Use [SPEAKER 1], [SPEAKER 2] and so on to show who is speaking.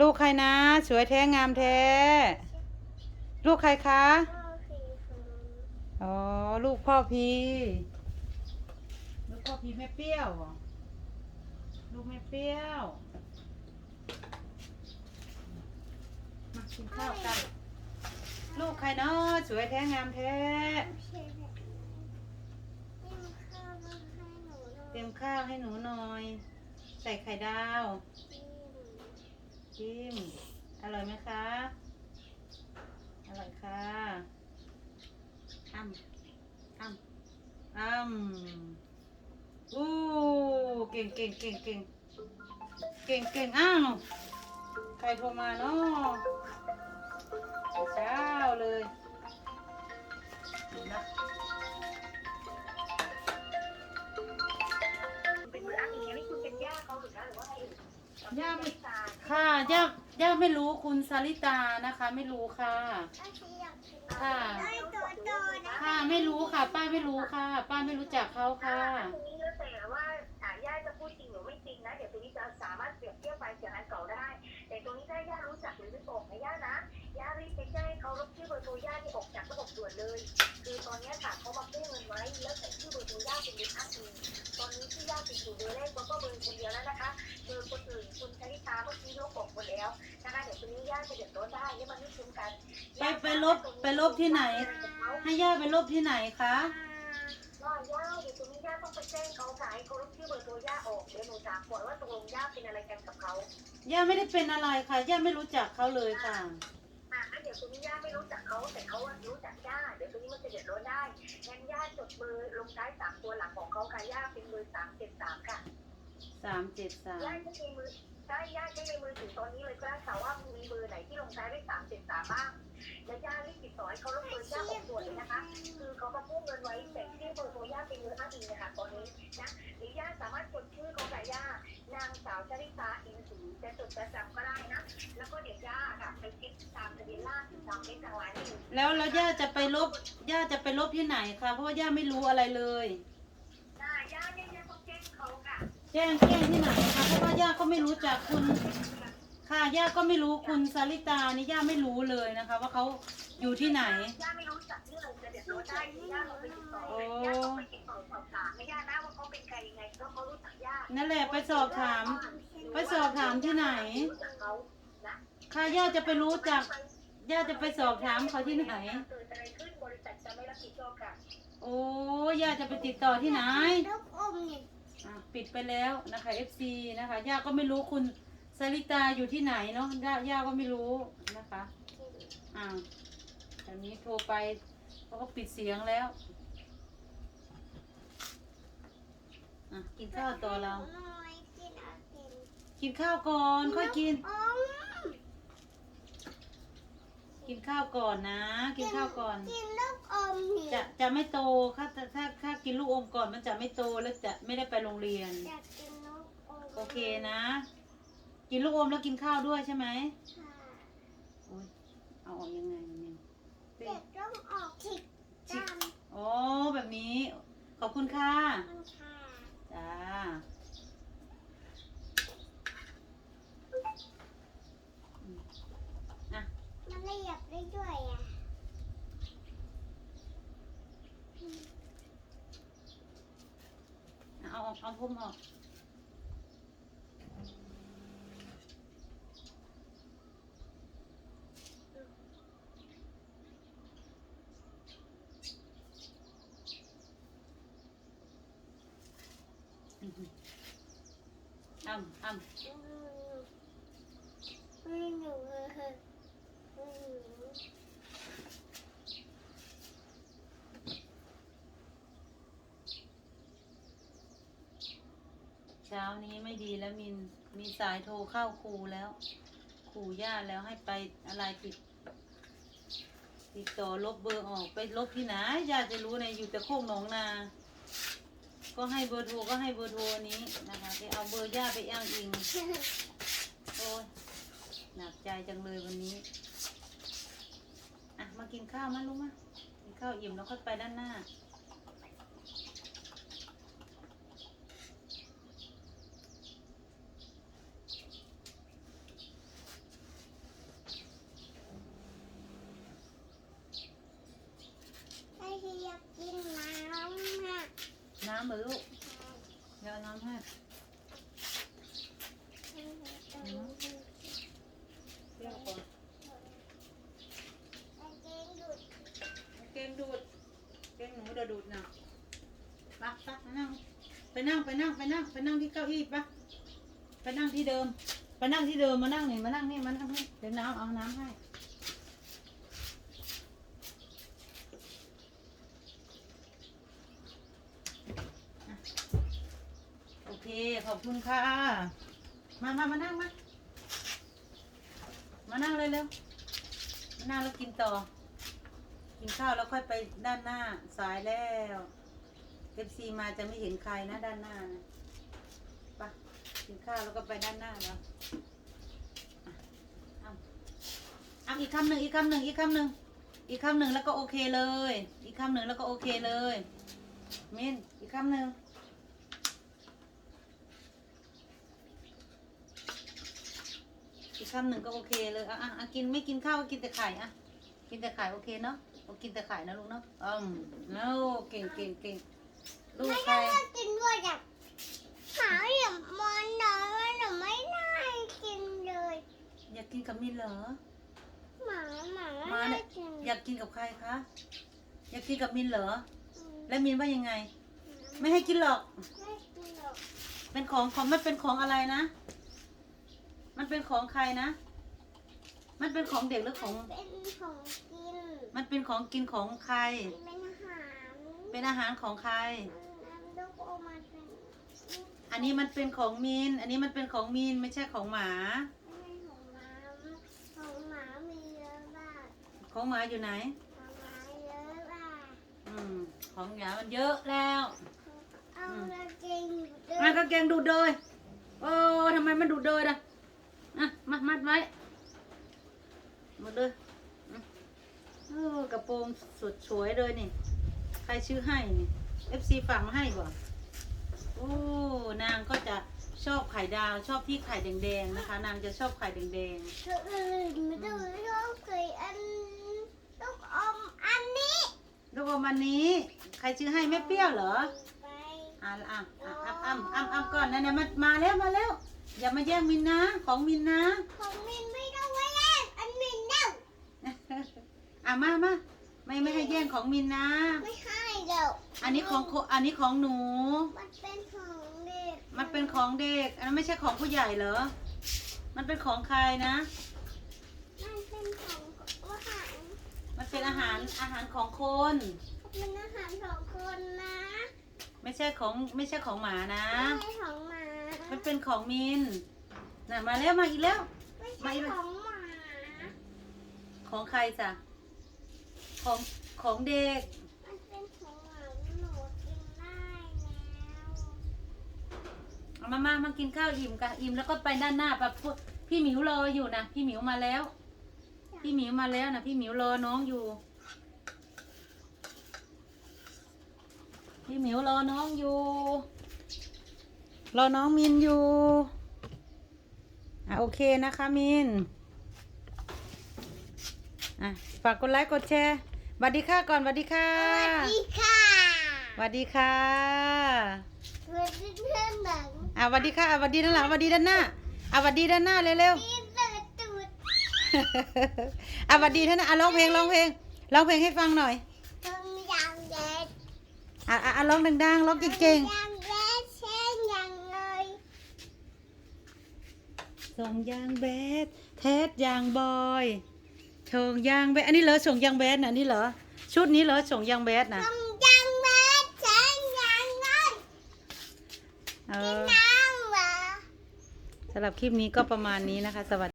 [SPEAKER 1] ลูกใครนะ สวยแท้งามแท้ ลูกใครคะ
[SPEAKER 2] พ่อคือคน
[SPEAKER 1] อ๋อลูกพ่อพีลูกพ่อพีแม่เปรี้ยวเหรอลูกแม่เปรี้ยวมากินข้าวกัน ลูกใครเนาะสวยแท้งามแท้
[SPEAKER 2] เชฟแบบนี้เตรียมข้าวมาให้หนูหน่อย
[SPEAKER 1] เตรียมข้าวให้หนูหน่อย ใส่ไข่ดาว
[SPEAKER 2] จิ้ม
[SPEAKER 1] จิ้ม อร่อยไหมคะ อร่อยค่ะอ้ำอ้ำอ้ำอู้เก่งเก่งเก่งเก่งเก่งเก่งอ้าวใครโทรมาเนาะเช้าเลยนะ
[SPEAKER 3] เป็นมืออ้างอิงอันนี้คุณเป็นย่าเขาหรือคะหรือว่าใครอื่น
[SPEAKER 1] ย่าไม่ ค่ะย่าย่าไม่รู้คุณสาริตานะคะ ไม่รู้ค่ะ ค่ะ
[SPEAKER 2] ได้ตัวโตนะ
[SPEAKER 1] ค่ะไม่รู้ค่ะ ป้าไม่รู้ค่ะ ป้าไม่รู้จักเขาค่ะ
[SPEAKER 3] ตรงนี้แล้วแต่ว่าอ่าย่าจะพูดจริงหรือไม่จริงนะ เดี๋ยวตรงนี้จะสามารถเปรียบเทียบไปเสียงอันเก่าได้ แต่ตรงนี้ถ้าย่ารู้จักหรือไม่บอกนะย่านะ ย่ารีบไปแจ้งเขาลบชื่อเบอร์โทรย่าที่ออกจากระบบด่วนเลย คือตอนนี้ค่ะเขามากู้เงินไว้แล้วแต่ชื่อเบอร์โทรย่าเป็นเบอร์อ้างอิงตอนนี้ที่ย่าติดอยู่เบอร์แรกแล้วก็เบอร์คนเดียวแล้วนะคะเบอคนอื่นคุณชนิต ไม่คุ้มกัน
[SPEAKER 1] ไปไปลบไปลบที่ไหน ให้ย่าไปลบที่ไหนคะ
[SPEAKER 3] ว่าย่าเดี๋ยวตรงนี้ย่าต้องไปแจ้งเขาค่ะให้เขาลบชื่อเบอร์โทรย่าออกเดี๋ยวหนูถามก่อนว่าตกลงย่าเป็นอะไรกันกับเขา
[SPEAKER 1] ย่าไม่ได้เป็นอะไรค่ะย่าไม่รู้จักเขาเลยค่ะ
[SPEAKER 3] อะงั้นเดี๋ยวตรงนี้ย่าไม่รู้จักเขาแต่เขาอะรู้จักย่าเดี๋ยวตรงนี้มันจะเดือดร้อนได้งั้นย่าจดเบอร์ลงท้ายสามตัวหลังของเขาค่ะย่าเป็นเบอร์สามเจ็ดสามค่ะ
[SPEAKER 1] สามเจ็ดสาม
[SPEAKER 3] ย่าใช้ในมือ ได้ย่าใช้ในมือถือตอนนี้เลยก็ได้ค่ะว่ามีเบอร์ไหนที่ลงท้ายด้วยสามเจ็ดสามบ้างแล้วย่ารีบติดต่อให้เขาลบเบอร์ย่าออกด่วนเลยนะคะ คือเขามากู้เงินไว้แต่ที่เบอร์โทรย่าเป็นเบอร์อ้างอิงนะคะตอนนี้นะหรือย่าสามารถกดชื่อของแต่ย่านางสาวชริตาอินทรีจะจดจะจำก็ได้นะแล้วก็เดี๋ยวย่าค่ะไปเช็คตามทะเบียนราษฎร์ตามเลขทางไลน์ให้ดู
[SPEAKER 1] แล้วแล้วย่าจะไปลบย่าจะไปลบที่ไหนคะเพราะว่าย่าไม่รู้อะไรเลย
[SPEAKER 3] นะย่าเนี่ยย่าต้องแจ้งเขาค่ะ
[SPEAKER 1] แจ้งแจ้งที่ไหนคะเพราะว่าย่าก็ไม่รู้จักคุณ ค่ะย่าก็ไม่รู้คุณสาริตานี่ย่าไม่รู้เลยนะคะ ว่าเขาอยู่ที่ไหน
[SPEAKER 3] ย่าไม่รู้จักที่เราจะเดือดร้อนได้ย่าเราไปติดต่อย่าต้องไปติดต่อสอบถามให้ย่านะว่าเขาเป็นใครยังไงเพราะเขารู้จักย่า
[SPEAKER 1] นั่นแหละไปสอบถาม ไปสอบถามที่ไหน
[SPEAKER 3] รู้จักเขานะ
[SPEAKER 1] ค่ะย่าจะไปรู้จักย่าจะไปสอบถามเขาที่ไหน
[SPEAKER 3] เกิดอะไรขึ้นบริษัทจะไม่รับผิดชอบค่ะ
[SPEAKER 1] โอ้ย่าจะไปติดต่อที่ไหน
[SPEAKER 2] ลูกอมเนี่ย
[SPEAKER 1] อะปิดไปแล้วนะคะ FC นะคะย่าก็ไม่รู้คุณสาริตาอยู่ที่ไหนเนาะย่าย่าก็ไม่รู้นะคะอ่าตอนนี้โทรไปเขาก็ปิดเสียงแล้วอะกินข้าวต่อเรา
[SPEAKER 2] หน่อยกินเอากิน
[SPEAKER 1] กินข้าวก่อนค่อยกิน
[SPEAKER 2] อม
[SPEAKER 1] กิน ข้าวก่อนนะ กินข้าวก่อน
[SPEAKER 2] กินลูกอมเนี่ย
[SPEAKER 1] จะจะไม่โตถ้าถ้าถ้าถ้ากินลูกอมก่อนมันจะไม่โตแล้วจะไม่ได้ไปโรงเรียน
[SPEAKER 2] อยากกินลูกอม
[SPEAKER 1] โอเคนะ กินลูกอมแล้วกินข้าวด้วยใช่ไหม
[SPEAKER 2] ค่ะ
[SPEAKER 1] โอ้ยเอาออกยังไงเนี่ยเต้
[SPEAKER 2] เด็กต้องออกถิกจาน
[SPEAKER 1] อ๋อแบบนี้ ขอบคุณค่ะ
[SPEAKER 2] มันค่ะ
[SPEAKER 1] จ้าอืมอะ
[SPEAKER 2] มันละเอียดได้ด้วยอะ
[SPEAKER 1] เอาออกเอาพุ่มออกอ้ำอ้ำ
[SPEAKER 2] ไม่หนูเลยไม่หนูา
[SPEAKER 1] นี้ไม่ดีแล้วมินมีสายโทรเข้าครูแล้วครูย่าแล้วให้ไปอะไรติดติดต่อลบเบอร์ออกไปลบที่ไหนย่าจะรู้ในอยู่แต่โคกหนองนา ก็ให้เบอร์โทรก็ให้เบอร์โทรนี้นะคะไปเอาเบอร์ย่าไปอ้างอิงโอ้ยหนักใจจังเลยวันนี้อะมากินข้าวมาลูกมากินข้าวอิ่มแล้วค่อยไปด้านหน้าำเหรอลูกเดี๋ยวเอาน้ำให้เปรี้ยวก่อนเกงดูดเกงหนูเดี๋ยวดูดนะไปไปไปนั่ง ไปนั่งไปนั่งไปนั่งไปนั่งที่เก้าอี้ปะไปนั่งที่เดิม ไปนั่งที่เดิมมานั่งนี่มานั่งนี่มานั่งนี่เดี๋ยวน้ำเอาน้ำให้ โอเค ขอบคุณค่ะ มามามานั่งมา มานั่งเลยเร็วมานั่งแล้วกินต่อ กินข้าวแล้วค่อยไปด้านหน้าสายแล้วเอฟซีมาจะไม่เห็นใครนะด้านหน้านะไปะกินข้าวแล้วก็ไปด้านหน้าแล้วอะเอาเอาอีกคำหนึ่งอีกคำหนึ่งอีกคำหนึ่งอีกคำหนึ่งแล้วก็โอเคเลย อีกคำหนึ่งแล้วก็โอเคเลยมินอีกคำหนึ่ง อีกคำหนึ่งก็โอเคเลยอะอะอะกินไม่กินข้าวก็กินแต่ไข่อะกินแต่ไข่โอเคเนาะโอกินแต่ไข่นะลูกเนาะอืมโน้เก่งเก่งเก่งลูก
[SPEAKER 2] ไม่
[SPEAKER 1] ใคร
[SPEAKER 2] ได้กินด้วยอะหาอย่ามอนน้อยหนูไม่ได้กินเลย
[SPEAKER 1] อยากกินกับมินเหรอ
[SPEAKER 2] หมาหมา
[SPEAKER 1] มา
[SPEAKER 2] ไม่
[SPEAKER 1] เนี่
[SPEAKER 2] ได้
[SPEAKER 1] ย
[SPEAKER 2] กิน
[SPEAKER 1] อยากกินกับใครคะอยากกินกับมินเหรอ
[SPEAKER 2] อืม
[SPEAKER 1] แล้วมินว่ายังไง ไม่ให้กินหรอก
[SPEAKER 2] ไม่กินหรอก
[SPEAKER 1] เป็นของของมันเป็นของอะไรนะ มันเป็นของใครนะ มันเป็นของเด็กหรือของ
[SPEAKER 2] เป็นของกิน
[SPEAKER 1] มันเป็นของกินของใคร
[SPEAKER 2] เป็นอาหาร
[SPEAKER 1] เป็นอาหารของใคร
[SPEAKER 2] น้ำลูกอมมาเป็น
[SPEAKER 1] อันนี้มันเป็นของมินอันนี้มันเป็นของมินไม่ใช่ของหมา
[SPEAKER 2] ไม่ใช่ของหมาของหมามีเยอะมาก
[SPEAKER 1] ของหมาอยู่ไหน
[SPEAKER 2] ของหมาเยอะมาก
[SPEAKER 1] อืม ของหมามันเยอะแล้ว
[SPEAKER 2] เอาละจริงด้ว
[SPEAKER 1] มายก็แกงดูดเลย โอ้ทำไมมันดูดเลยล่ะ อะมามัดไว้ หมดเลยอะโอ้กระโปรงสุดสวยเลยนี่ ใครชื่อให้นี่ FC ฝากมาให้บ่โอ้นางก็จะชอบไข่ดาวชอบที่ไข่แดงๆนะคะ นางจะชอบไข่แดง
[SPEAKER 2] เธออื่นไม่ต้องชอบเคยอันลูกอมอันนี้
[SPEAKER 1] ๆลูกอมอันนี้ ใครชื่อให้แม่เปรี้ยวเหรอ
[SPEAKER 2] ไป
[SPEAKER 1] อะอะอะอะอะอะอะก่อนนะเนี่ยมามาแล้วมาแล้ว อย่ามาแย่งมินนะ ของมินนะ
[SPEAKER 2] ของมินไม่ต้องไว้แย่งอันมินเน่า
[SPEAKER 1] อะมามาไม่ไม่ให้แย่งของมินนะ
[SPEAKER 2] ไม่ให้เดี๋ยว
[SPEAKER 1] อันนี้ของโคอันนี้ของหนู
[SPEAKER 2] มันเป็นของเด็ก
[SPEAKER 1] มันเป็นของเด็ก อันนั้นไม่ใช่ของผู้ใหญ่เหรอ มันเป็นของใครนะ
[SPEAKER 2] มันเป็นของอาหาร
[SPEAKER 1] มันเป็นอาหารอาหารของคน
[SPEAKER 2] เป็นอาหารของคนนะ
[SPEAKER 1] ไม่ใช่ของไม่ใช่ของหมานะ
[SPEAKER 2] ไม่ใช่ของหมา
[SPEAKER 1] มันเป็นของมินน่ะมาแล้วมาอีกแล้ว
[SPEAKER 2] ไม่ใช่ของหมา
[SPEAKER 1] ของใครจ้ะของของเด็ก
[SPEAKER 2] มันเป็นของหมาหนูกินได้แล้ว
[SPEAKER 1] เอามามามากินข้าวอิ่มกันอิ่มแล้วก็ไปด้านหน้าปะพวกพี่หมิวรออยู่นะพี่หมิวมาแล้ว พี่หมิวมาแล้วนะพี่หมิวรอน้องอยู่ พี่หมิวรอน้องอยู่ รอน้องมินอยู่ อะโอเคนะคะมิน อะฝากกดไลค์กดแชร์สวัสดีค่ะก่อนสวัสดีค่ะ
[SPEAKER 2] สวัสดีค่ะ
[SPEAKER 1] สวัสดีค่ะ
[SPEAKER 2] สวัสดีเพื่อนหนัง
[SPEAKER 1] อะสวัสดีค่ะอะสวัสดีด้านหลังสวัสดีด้านหน้าอะสวัสดีด้านหน้าเร็ว
[SPEAKER 2] ที่เปิดตูด
[SPEAKER 1] ๆอะสวัสดีท่านนะอะร้องเพลงร้องเพลงร้องเพลงให้ฟังหน่อย
[SPEAKER 2] ทำอย่างเด็ด
[SPEAKER 1] อะอะอะร้องดังๆร้องเก่ง
[SPEAKER 2] อย่างเด็ดเช่นอย่างเลย
[SPEAKER 1] ๆส่งยางแบดเทสยางบอยส่งยางแบดอันนี้เหรอส่งยางแบดน่ะนี่เหรอชุดนี้เหรอส่งยางแบดน่ะ
[SPEAKER 2] ทำอย่างเด็ดเช่นอย่างเลย
[SPEAKER 1] เอ
[SPEAKER 2] กิน
[SPEAKER 1] อ
[SPEAKER 2] น้ำเหรอ
[SPEAKER 1] สำหรับคลิปนี้ก็ประมาณนี้นะคะ สวัสดี